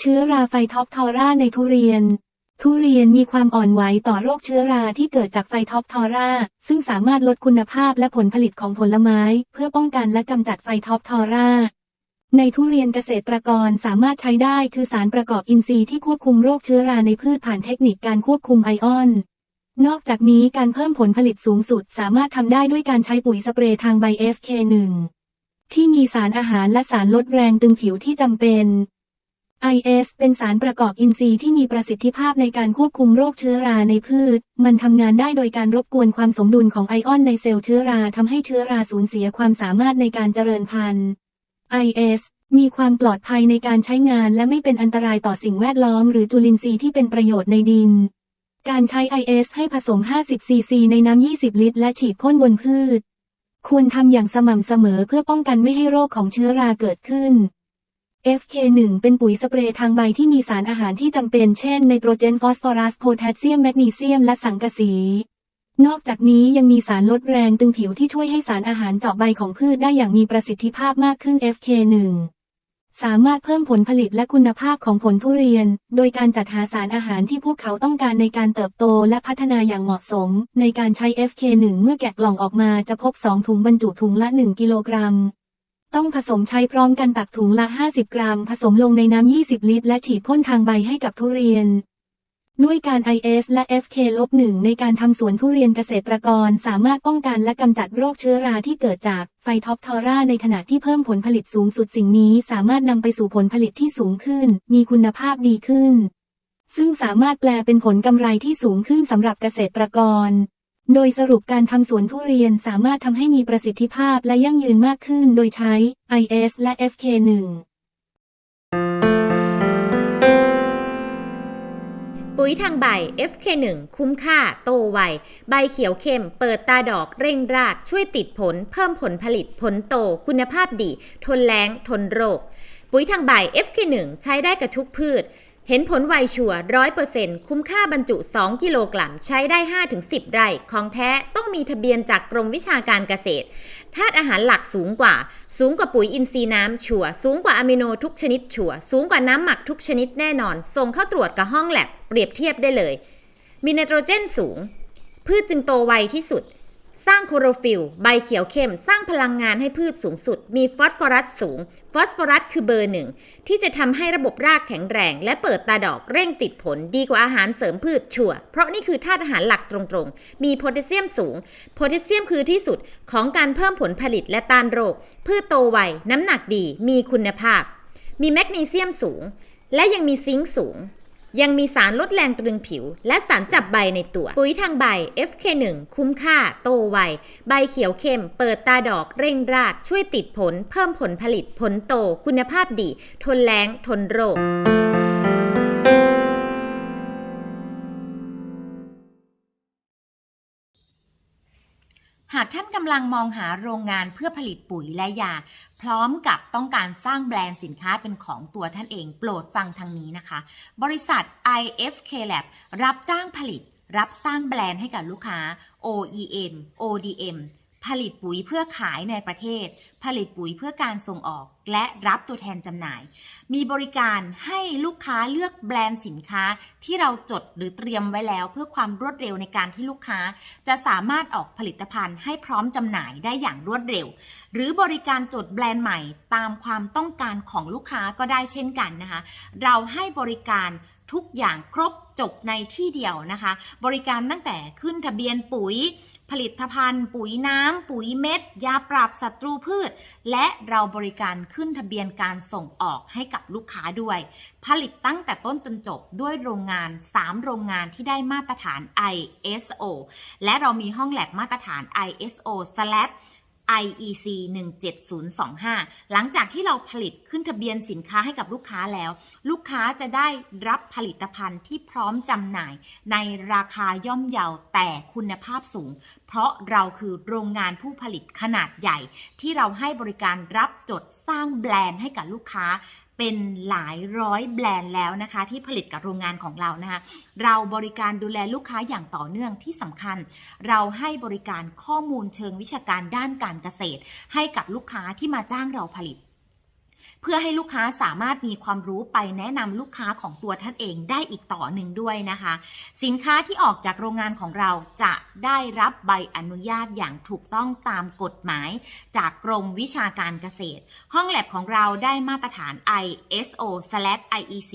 เชื้อราไฟท็อปทอร่าในทุเรียน ทุเรียนมีความอ่อนไหวต่อโรคเชื้อราที่เกิดจากไฟท็อปทอร่าซึ่งสามารถลดคุณภาพและผลผลิตของผลไม้ เพื่อป้องกันและกำจัดไฟท็อปทอร่าในทุเรียนเกษตรกรสามารถใช้ได้คือสารประกอบอินทรีย์ที่ควบคุมโรคเชื้อราในพืชผ่านเทคนิคการควบคุมไอออน นอกจากนี้การเพิ่มผลผลิตสูงสุด สามารถทำได้ด้วยการใช้ปุ๋ยสเปรย์ทางใบ FK1 ที่มีสารอาหารและสารลดแรงตึงผิวที่จำเป็น IS เป็นสารประกอบอินทรีย์ที่มีประสิทธิภาพในการควบคุมโรคเชื้อราในพืช มันทำงานได้โดยการรบกวนความสมดุลของไอออนในเซลล์เชื้อราทำให้เชื้อราสูญเสียความสามารถในการเจริญพันธุ์ IS มีความปลอดภัยในการใช้งานและไม่เป็นอันตรายต่อสิ่งแวดล้อมหรือจุลินทรีย์ที่เป็นประโยชน์ในดิน การใช้ IS ให้ผสม 50 ซีซีในน้ำ 20 ลิตร และฉีดพ่นบนพืช ควรทำอย่างสม่ำเสมอเพื่อป้องกันไม่ให้โรคของเชื้อราเกิดขึ้น FK1 เป็นปุ๋ยสเปรย์ทางใบที่มีสารอาหารที่จำเป็นเช่นไนโตรเจนฟอสฟอรัสโพแทสเซียมแมกนีเซียมและสังกะสี นอกจากนี้ยังมีสารลดแรงตึงผิวที่ช่วยให้สารอาหารเจาะใบของพืชได้อย่างมีประสิทธิภาพมากขึ้น FK1 สามารถเพิ่มผลผลิตและคุณภาพของผลทุเรียน โดยการจัดหาสารอาหารที่พวกเขาต้องการในการเติบโตและพัฒนาอย่างเหมาะสม ในการใช้ FK1 เมื่อแกะกล่องออกมาจะพบ 2 ถุงบรรจุถุงละ 1 กิโลกรัม ต้องผสมใช้พร้อมกันตักถุงละ 50 กรัม ผสมลงในน้ำ 20 ลิตร และฉีดพ่นทางใบให้กับทุเรียน ด้วยการ IS และ FK-1 ในการทำสวนทุเรียนเกษตรกร สามารถป้องกันและกำจัดโรคเชื้อราที่เกิดจากไฟท็อปทอร่าในขณะที่เพิ่มผลผลิตสูงสุดสิ่งนี้ สามารถนำไปสู่ผลผลิตที่สูงขึ้น มีคุณภาพดีขึ้น ซึ่งสามารถแปลเป็นผลกำไรที่สูงขึ้นสำหรับเกษตรกร โดยสรุปการทำสวนทุเรียนสามารถทำให้มีประสิทธิภาพและยั่งยืนมากขึ้นโดยใช้ IS และ FK1 ปุ๋ยทางใบ FK1 คุ้มค่า โตไว ใบเขียวเข้ม เปิดตาดอกเร่งราก ช่วยติดผล เพิ่มผลผลิต ผลโต คุณภาพดี ทนแล้งทนโรค ปุ๋ยทางใบ FK1 ใช้ได้กับทุกพืช เห็นผลไวชัวร้อยเปอร์เซ็นต์คุ้มค่าบรรจุ 2 กิโลกรัม ใช้ได้ 5-10 ไร่ ของแท้ต้องมีทะเบียนจากกรมวิชาการเกษตร ธาตุอาหารหลักสูงกว่า สูงกว่าปุ๋ยอินทรีย์น้ำชัวสูงกว่าอะมิโนทุกชนิดชัวสูงกว่าน้ำหมักทุกชนิดแน่นอน ส่งเข้าตรวจกับห้องแลบเปรียบเทียบได้เลย มีไนโตรเจนสูง พืชจึงโตไวที่สุด สร้างโคโรฟิลใบเขียวเข้ม สร้างพลังงานให้พืชสูงสุด มีฟอสฟอรัสสูง ฟอสฟอรัสคือเบอร์หนึ่ง ที่จะทำให้ระบบรากแข็งแรง และเปิดตาดอกเร่งติดผลดีกว่าอาหารเสริมพืชชัวเพราะนี่คือธาตุอาหารหลักตรงๆ มีโพแทสเซียมสูง โพแทสเซียมคือที่สุดของการเพิ่มผลผลิตและต้านโรค พืชโตไว น้ำหนักดี มีคุณภาพ มีแมกนีเซียมสูง และยังมีซิงค์สูง ยังมีสารลดแรงตรึงผิว และสารจับใบในตัว ปุ๋ยทางใบ FK1 คุ้มค่า โตไว ใบเขียวเข้ม เปิดตาดอก เร่งราก ช่วยติดผล เพิ่มผลผลิต ผลโต คุณภาพดี ทนแรง ทนโรคากท่านกำลังมองหาโรงงานเพื่อผลิตปุ๋ยและยา พร้อมกับต้องการสร้างแบรนด์สินค้าเป็นของตัวท่านเอง โปรดฟังทางนี้นะคะ บริษัท IFK Lab รับจ้างผลิต รับสร้างแบรนด์ให้กับลูกค้า OEM ODM ผลิตปุ๋ยเพื่อขายในประเทศ ผลิตปุ๋ยเพื่อการส่งออก และรับตัวแทนจำหน่าย มีบริการให้ลูกค้าเลือกแบรนด์สินค้าที่เราจดหรือเตรียมไว้แล้ว เพื่อความรวดเร็วในการที่ลูกค้า จะสามารถออกผลิตภัณฑ์ให้พร้อมจำหน่ายได้อย่างรวดเร็ว หรือบริการจดแบรนด์ใหม่ตามความต้องการของลูกค้าก็ได้เช่นกันนะคะ เราให้บริการทุกอย่างครบจบในที่เดียวนะคะ บริการตั้งแต่ขึ้นทะเบียนปุ๋ย ผลิตภัณฑ์ ปุ๋ยน้ำ ปุ๋ยเม็ด ยาปราบศัตรูพืช และเราบริการขึ้นทะเบียนการส่งออกให้กับลูกค้าด้วย ผลิตตั้งแต่ต้นจนจบด้วยโรงงาน 3 โรงงานที่ได้มาตรฐาน ISO และเรามีห้องแลบมาตรฐาน ISO IEC 17025 หลังจากที่เราผลิตขึ้นทะเบียนสินค้าให้กับลูกค้าแล้ว ลูกค้าจะได้รับผลิตภัณฑ์ที่พร้อมจำหน่าย ในราคาย่อมเยาแต่คุณภาพสูง เพราะเราคือโรงงานผู้ผลิตขนาดใหญ่ ที่เราให้บริการรับจดสร้างแบรนด์ให้กับลูกค้า เป็นหลายร้อยแบรนด์แล้วนะคะ ที่ผลิตกับโรงงานของเรานะคะเราบริการดูแลลูกค้าอย่างต่อเนื่องที่สำคัญ เราให้บริการข้อมูลเชิงวิชาการด้านการเกษตร ให้กับลูกค้าที่มาจ้างเราผลิต เพื่อให้ลูกค้าสามารถมีความรู้ไปแนะนำลูกค้าของตัวท่านเองได้อีกต่อหนึ่งด้วยนะคะ สินค้าที่ออกจากโรงงานของเราจะได้รับใบอนุญาตอย่างถูกต้องตามกฎหมาย จากกรมวิชาการเกษตร ห้องแลบของเราได้มาตรฐาน ISO/IEC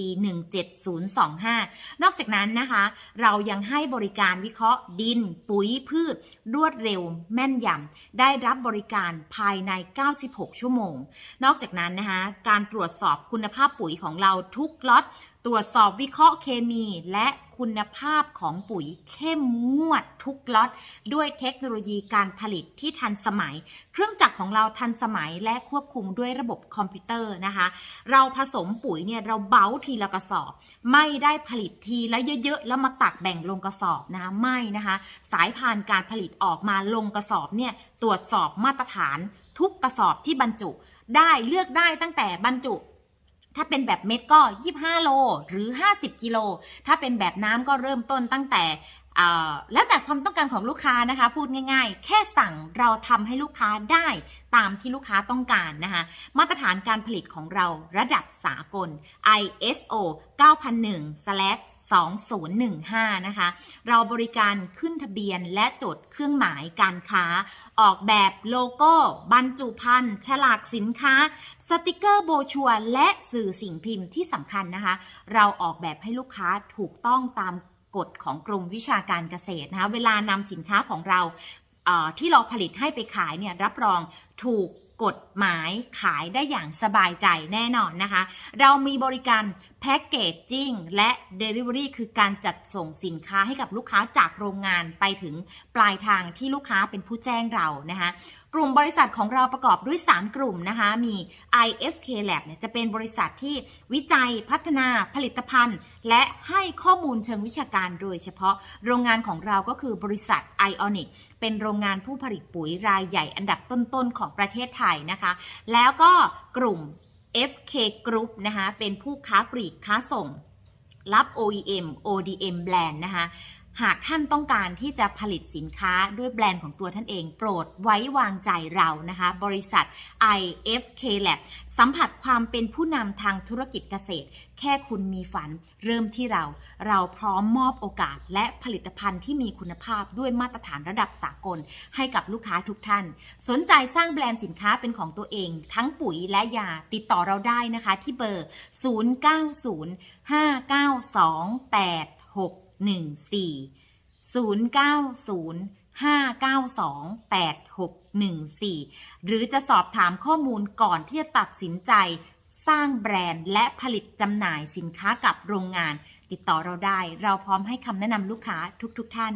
17025 นอกจากนั้นนะคะ เรายังให้บริการวิเคราะห์ดิน ปุ๋ยพืช รวดเร็ว แม่นยำได้รับบริการภายใน 96 ชั่วโมง นอกจากนั้นนะคะการตรวจสอบคุณภาพปุ๋ยของเราทุกล็อต ตรวจสอบวิเคราะห์เคมีและคุณภาพของปุ๋ยเข้มงวดทุกล็อตด้วยเทคโนโลยีการผลิตที่ทันสมัย เครื่องจักรของเราทันสมัยและควบคุมด้วยระบบคอมพิวเตอร์นะคะ เราผสมปุ๋ยเนี่ยเราเบ้าทีละกระสอบ ไม่ได้ผลิตทีละเยอะๆแล้วมาตักแบ่งลงกระสอบนะคะไม่นะคะ สายพานการผลิตออกมาลงกระสอบเนี่ยตรวจสอบมาตรฐานทุกกระสอบที่บรรจุ ได้เลือกได้ตั้งแต่บรรจุ ถ้าเป็นแบบเม็ดก็ 25 โล หรือ 50 กิโล ถ้าเป็นแบบน้ำก็เริ่มต้นตั้งแต่ แล้วแต่ความต้องการของลูกค้านะคะ พูดง่าย ๆ แค่สั่งเราทำให้ลูกค้าได้ตามที่ลูกค้าต้องการนะคะ มาตรฐานการผลิตของเราระดับสากล ISO 9001/2015 นะคะ เราบริการขึ้นทะเบียนและจดเครื่องหมายการค้า ออกแบบโลโก้ บรรจุภัณฑ์ ฉลากสินค้า สติกเกอร์โบชัวและสื่อสิ่งพิมพ์ที่สำคัญนะคะ เราออกแบบให้ลูกค้าถูกต้องตาม กฎของกรมวิชาการเกษตรนะคะเวลานำสินค้าของเราที่เราผลิตให้ไปขายเนี่ยรับรองถูกกฎหมายขายได้อย่างสบายใจแน่นอนนะคะ เรามีบริการแพ็กเกจจิ้งและ Delivery คือการจัดส่งสินค้าให้กับลูกค้าจากโรงงานไปถึงปลายทางที่ลูกค้าเป็นผู้แจ้งเรานะคะ กลุ่มบริษัทของเราประกอบด้วย 3 กลุ่มนะคะ มี IFK Lab เนี่ยจะเป็นบริษัทที่วิจัยพัฒนาผลิตภัณฑ์ และให้ข้อมูลเชิงวิชาการโดยเฉพาะโรงงานของเราก็คือบริษัท Ionic เป็นโรงงานผู้ผลิตปุ๋ยรายใหญ่อันดับต้นๆของประเทศไทยนะคะ แล้วก็กลุ่ม FK Group นะคะเป็นผู้ค้าปลีกค้าส่งรับ OEM ODM แบรนด์นะคะ หากท่านต้องการที่จะผลิตสินค้าด้วยแบรนด์ของตัวท่านเอง โปรดไว้วางใจเรานะคะ บริษัท IFK Lab สัมผัสความเป็นผู้นำทางธุรกิจเกษตร แค่คุณมีฝันเริ่มที่เรา เราพร้อมมอบโอกาส และผลิตภัณฑ์ที่มีคุณภาพด้วยมาตรฐานระดับสากล ให้กับลูกค้าทุกท่าน สนใจสร้างแบรนด์สินค้าเป็นของตัวเอง ทั้งปุ๋ยและยาติดต่อเราได้นะคะ ที่เบอร์ 0905928614 0905928614หรือจะสอบถามข้อมูลก่อนที่จะตัดสินใจสร้างแบรนด์และผลิตจำหน่ายสินค้ากับโรงงาน ติดต่อเราได้ เราพร้อมให้คำแนะนำลูกค้าทุกๆทท่าน